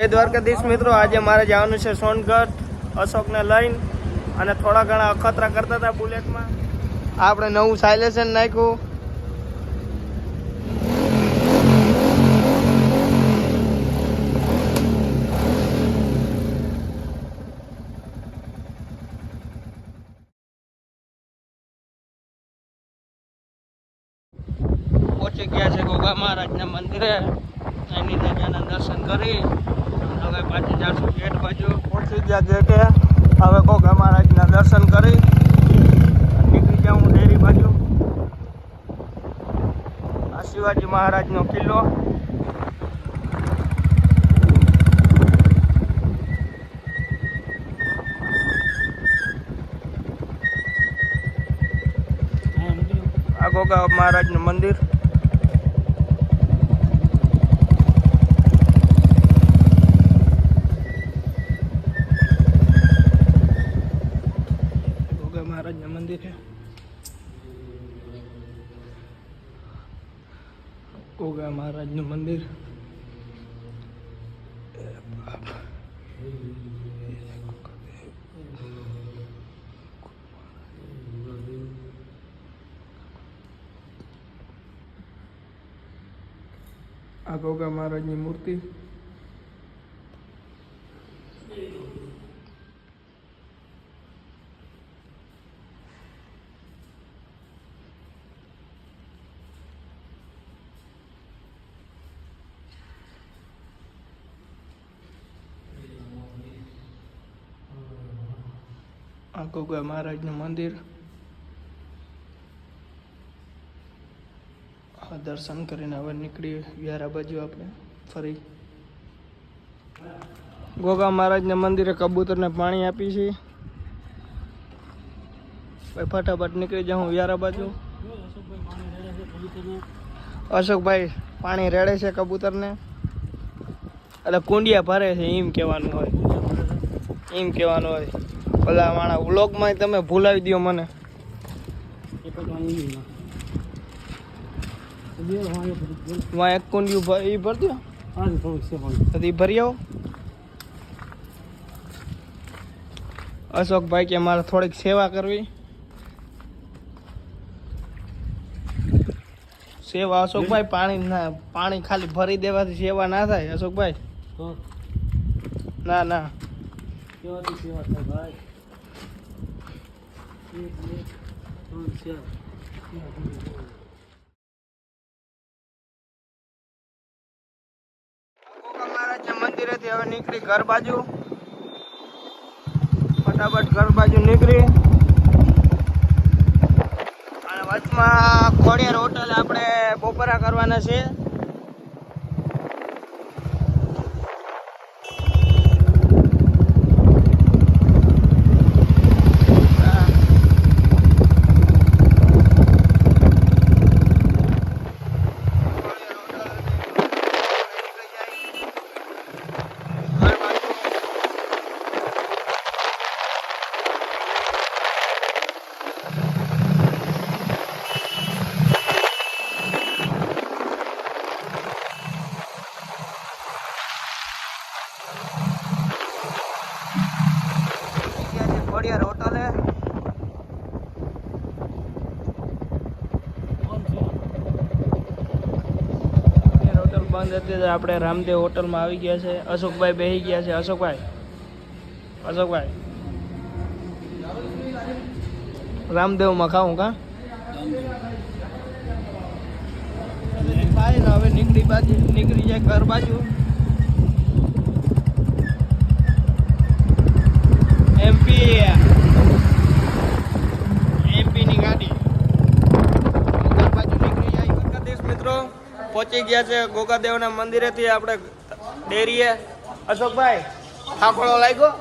જય દ્વારકાધીશ મિત્રો, આજે મારે જવાનું છે સોનગઢ, અશોકને લઈને. અને થોડા ઘણા અખતરા કરતા હતા બુલેટમાં. આપણે નવું સાયલેશન નાખ્યું. પહોંચી ગયા છે ગોગા મહારાજના મંદિરે. એની ત્યાંના દર્શન કરી. હવે બાજુ. પહોંચી ગયા ગેટે હવે કોક મહારાજના દર્શન કરી નીકળી જાઉં ડેરી બાજુ. આ શિવાજી મહારાજનો કિલ્લો. આ ગોગા મહારાજનું મંદિર. ગોગા મહારાજનું મંદિર આ ગોગા મહારાજની મૂર્તિ આ ગોગા મહારાજનું મંદિર. આ દર્શન કરીને હવે નીકળી વ્યારા બાજુ આપણે, ફરી. ગોગા મહારાજના મંદિરે કબૂતરને પાણી આપી છે. ભાઈ, ફટાફટ નીકળી જાઉં વ્યારા બાજુ. અશોકભાઈ, પાણી રેડે છે કબૂતરને? એટલે કુંડિયા ભરે છે, એમ કહેવાનું હોય. એમ કહેવાનું હોય. પેલા માણા વ્લોગમાં તમે ભૂલાવી દો મને. વાં એક કુંડિયું ભ- ભરજો તો ભરી આવો. અશોકભાઈ કે મારે થોડીક સેવા કરવી. સેવા અશોકભાઈ પાણી ના પાણી ખાલી ભરી દેવાથી સેવા ના થાય અશોકભાઈ. ના ના. ગોગા મહારાજના મંદિરેથી હવે નીકળી ઘર બાજુ. ફટાફટ ઘર બાજુ નીકળી. અને વચમાં ખોડિયાર હોટલ આપણે બપોરા કરવાના છે. ખોડિયાર હોટલે બંધ હતી તો આપણે રામદેવ હોટલમાં આવી ગયા છે. અશોકભાઈ બેસી ગયા છે. અશોકભાઈ. અશોકભાઈ. રામદેવમાં ખાવું કા? હવે નીકળી બાજુ નીકળી જાય ઘર બાજુ. એમપી એમપી ગાડી. બાજુ નીકળી જાય દ્વારકાધીશ મિત્રો પહોંચી ગયા છે ગોગાદેવના મંદિરેથી આપણે ડેરીએ. અશોકભાઈ થાંભળો લાગ્યો?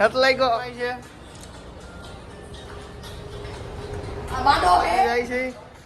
નથી લાગ્યો. જાય છે.